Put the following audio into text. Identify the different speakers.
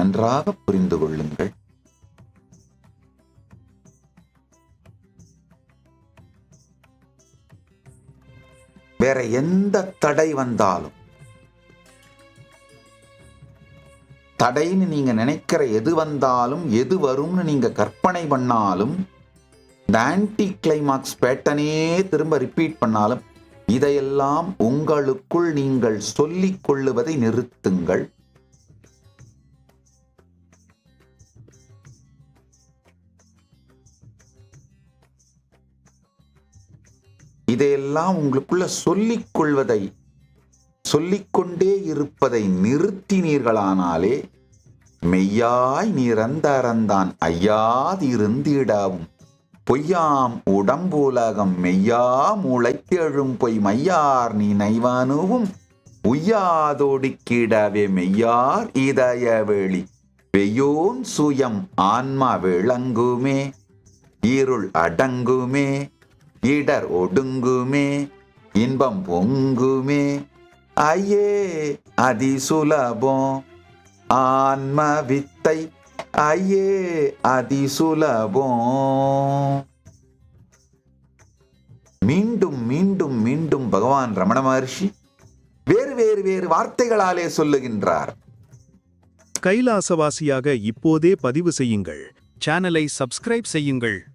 Speaker 1: நன்றாக புரிந்து கொள்ளுங்கள். வேற எந்த தடை வந்தாலும் தடைன்னு நீங்க நினைக்கிற எது வந்தாலும் எது வரும்னு நீங்க கற்பனை பண்ணாலும் இந்த ஆன்டி கிளைமாக்ஸ் பேட்டனே திரும்ப ரிப்பீட் பண்ணாலும் இதையெல்லாம் உங்களுக்குள் நீங்கள் சொல்லிக் கொள்ளுவதை நிறுத்துங்கள். இதையெல்லாம் உங்களுக்குள்ள சொல்லிக் கொள்வதை சொல்லிக்கொண்டே இருப்பதை நிறுத்தினீர்களானாலே மெய்யாய் நிரந்தரந்தான் ஐயாதிருந்திடாவும். பொய்யாம் உடம்புலகம் மெய்யா முளைத்தெழும் பொய் மையார் நினைவானுவும் உய்யாதோடிக்கிடவே மெய்யார் இதய வெளி வெயோன் சுயம் ஆன்மா விளங்குமே இருள் அடங்குமே. இடர் ஒடுங்குமே இன்பம் பொங்குமே. ஐயே அதிசுலபம். ஆன்ம வித்தை ஐயே அதிசுலபம். மீண்டும் மீண்டும் மீண்டும் பகவான் ரமண மகர்ஷி வேறு வேறு வேறு வார்த்தைகளாலே சொல்லுகின்றார்.
Speaker 2: கைலாசவாசியாக இப்போதே பதிவு செய்யுங்கள். சேனலை சப்ஸ்கிரைப் செய்யுங்கள்.